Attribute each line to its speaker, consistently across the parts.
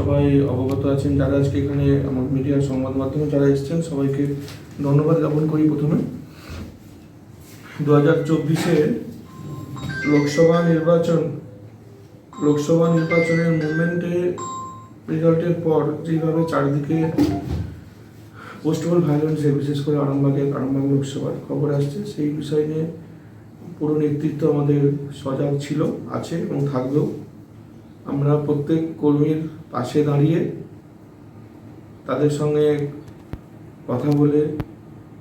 Speaker 1: সবাই অবগত আছেন। যারা আজকে এখানে আমার মিডিয়ার সংবাদ মাধ্যমে যারা এসছেন, সবাইকে ধন্যবাদ জ্ঞাপন করি প্রথমে। দু হাজার চব্বিশে লোকসভা নির্বাচন, লোকসভা নির্বাচনের মুভমেন্টে রেজাল্টের পর যেভাবে চারিদিকে পোস্টেবল ভায়োলেন্সে বিশেষ করে আরামবাগের আরামবাগ লোকসভার খবর আসছে, সেই বিষয় নিয়ে পুরো নেতৃত্ব আমাদের সজাগ ছিল, আছে এবং থাকবেও। আমরা প্রত্যেক কর্মীর পাশে দাঁড়িয়ে তাদের সঙ্গে কথা বলে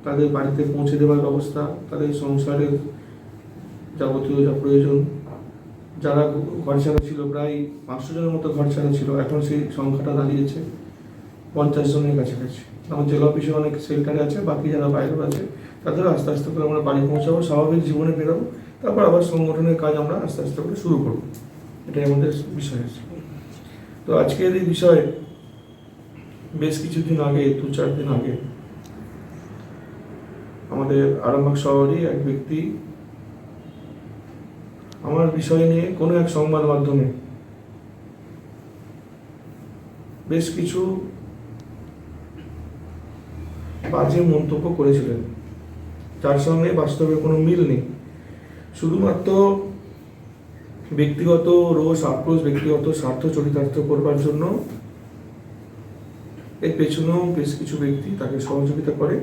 Speaker 1: তাদের বাড়িতে পৌঁছে দেওয়ার ব্যবস্থা, তাদের সংসারের যাবতীয় যা প্রয়োজন, যারা ঘর ছাড়া ছিল, প্রায় পাঁচশো জনের মতো ঘর ছাড়া ছিল, এখন সেই সংখ্যাটা দাঁড়িয়েছে পঞ্চাশ জনের কাছাকাছি। আমার জেলা অফিসে অনেক সেল্টারে আছে, বাকি যারা বাইরেও আছে তাদের আস্তে আস্তে করে আমরা বাড়ি পৌঁছাবো, স্বাভাবিক জীবনে ফেরাবো, তারপর আবার সংগঠনের কাজ আমরা আস্তে আস্তে করে শুরু করব। এটাই আমাদের বিষয়। আছে তো আজকের এই বিষয়ে, বেশ কিছুদিন আগে, দু চার দিন আগে, আমাদের আরামবাগ শহরেই এক ব্যক্তি আমার বিষয় নিয়ে কোনো এক সংবাদ মাধ্যমে বেশ কিছু বাজে মন্তব্য করেছিলেন। যার সঙ্গে বাস্তবে কোনো মিল নেই। শুধুমাত্র ব্যক্তিগত রোষ, আক্রোশ, ব্যক্তিগত স্বার্থ, চরিতার্থ করবার জন্য এর পেছনেও বেশ কিছু ব্যক্তি তাকে সহযোগিতা করে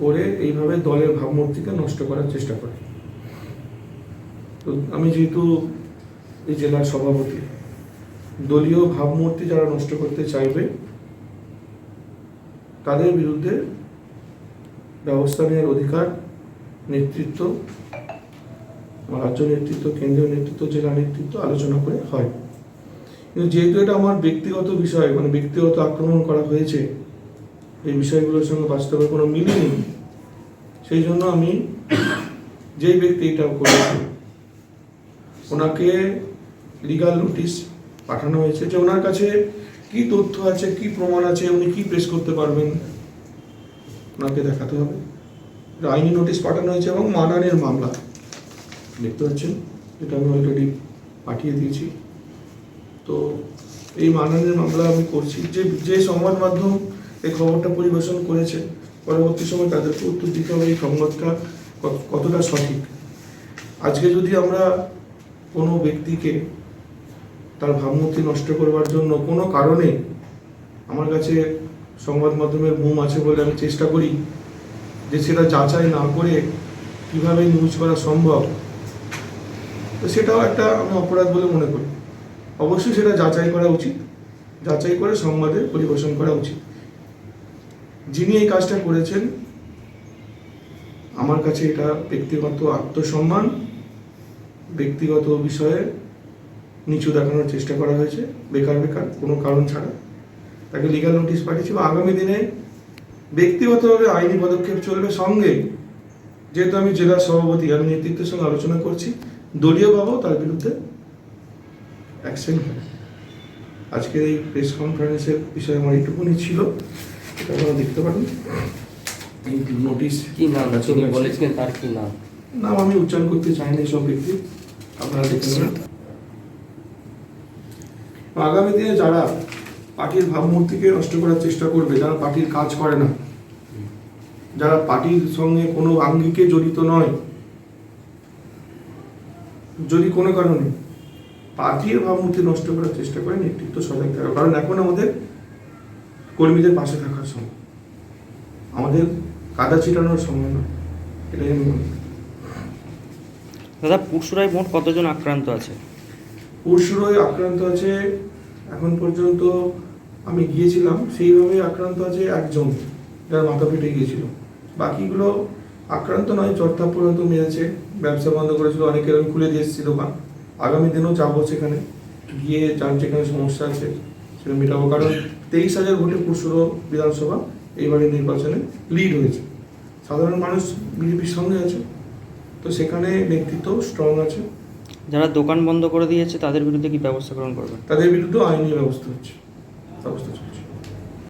Speaker 1: করে এইভাবে দলের ভাবমূর্তিকে নষ্ট করার চেষ্টা করে। তো আমি যেহেতু এই জেলার সভাপতি, দলীয় ভাবমূর্তি যারা নষ্ট করতে চাইবে, তাদের বিরুদ্ধে ব্যবস্থা নেওয়ার অধিকার, নেতৃত্ব রাজ্য নেতৃত্ব, কেন্দ্রীয় নেতৃত্ব, জেলা নেতৃত্ব আলোচনা করে হয়। কিন্তু যেহেতু এটা আমার ব্যক্তিগত বিষয় মানে ব্যক্তিগত আক্রমণ করা হয়েছে, এই বিষয়গুলোর সঙ্গে বাস্তবে কোনো মিলই নেই, সেই জন্য আমি যেই ব্যক্তি এটা করেছে, ওনাকে লিগাল নোটিশ পাঠানো হয়েছে যে ওনার কাছে কি তথ্য আছে, কি প্রমাণ আছে, উনি কি পেশ করতে পারবেন, ওনাকে দেখাতে হবে। আইনি নোটিশ পাঠানো হয়েছে এবং মানহানির মামলা। দেখতে পাচ্ছেন এটা আমি অলরেডি পাঠিয়ে দিয়েছি। তো এই মানহানির মামলা আমি করছি। যে যে সংবাদ মাধ্যম এই খবরটা পরিবেশন করেছে, পরবর্তী সময় তাদেরকে উত্তর দিতে হবে এই সংবাদটা কত- কতটা সঠিক। আজকে যদি আমরা কোনো ব্যক্তিকে তার ভাবমূর্তি নষ্ট করবার জন্য কোনো কারণে আমার কাছে সংবাদ মাধ্যমের মুম আছে বলে আমি চেষ্টা করি, যে সেটা যাচাই না করে কীভাবে নিউজ করা সম্ভব তো সেটাও একটা আমি অপরাধ বলে মনে করি। অবশ্যই সেটা যাচাই করা উচিত। যাচাই করে সংবাদে পরিবেশন করা উচিত। যিনি এই কাজটা করেছেন, আমার কাছে এটা ব্যক্তিগত আত্মসম্মান, ব্যক্তিগত বিষয়ে নিচু দেখানোর চেষ্টা করা হয়েছে, বেকার বেকার, কোনো কারণ ছাড়া। তাকে লিগাল নোটিশ পাঠিয়েছি বা আগামী দিনে ব্যক্তিগতভাবে আইনি পদক্ষেপ চলবে সঙ্গে। যেহেতু আমি জেলার সভাপতি, আমি নেতৃত্বের সঙ্গে আলোচনা করছি। দলীয়ভাবেও তার বিরুদ্ধে অ্যাকশন হবে আজকের এই প্রেস কনফারেন্সের বিষয়ে আমার এইটুকুনি ছিল এটা আপনারা দেখতে পারেন। এই নোটিশ
Speaker 2: কি নাম? তিনি বলেছিলেন তার কি নাম?
Speaker 1: নাম আমি উচ্চারণ করতে চাই না এসব ব্যক্তি আপনারা দেখে নেবেন আগামী দিনে যারা পার্টির ভাবমূর্তিকে নষ্ট করার চেষ্টা করবে যারা পার্টির কাজ করে না যারা পার্টির সঙ্গে কোনো আঙ্গিকে জড়িত নয় যদি কোনো কারণে পার্টির ভাবমূর্তি নষ্ট করার চেষ্টা করে নেতৃত্ব সজাগ থাকা কারণ এখন আমাদের কর্মীদের পাশে থাকার সময়। আমাদের কাদা ছিটানোর সময় না এটাই আমি মনে
Speaker 3: দাদা পুরসুরায় মোট কতজন আক্রান্ত আছে?
Speaker 1: পরশুরই আক্রান্ত আছে এখন পর্যন্ত আমি গিয়েছিলাম সেইভাবে আক্রান্ত আছে একজন যার মাথা ফেটে গিয়েছিল। বাকিগুলো আক্রান্ত নয় চর্থা পর্যন্ত মেরেছে। ব্যবসা বন্ধ করেছিল অনেকের আমি খুলে দিয়ে এসেছি দোকান। আগামী দিনেও যাব সেখানে। গিয়ে যার যেখানে সমস্যা আছে। সেটা মেটাবো। কারণ তেইশ হাজার ভোটে পুরসুর বিধানসভা এইবারের নির্বাচনে লিড হয়েছে। সাধারণ মানুষ বিজেপির সঙ্গে আছে। তো সেখানে নেতৃত্ব স্ট্রং আছে।
Speaker 3: যারা দোকান বন্ধ করে দিয়েছে তাদের বিরুদ্ধে কি ব্যবস্থা গ্রহণ করবে
Speaker 1: তাদের বিরুদ্ধে আইনি ব্যবস্থা হচ্ছে। ব্যবস্থা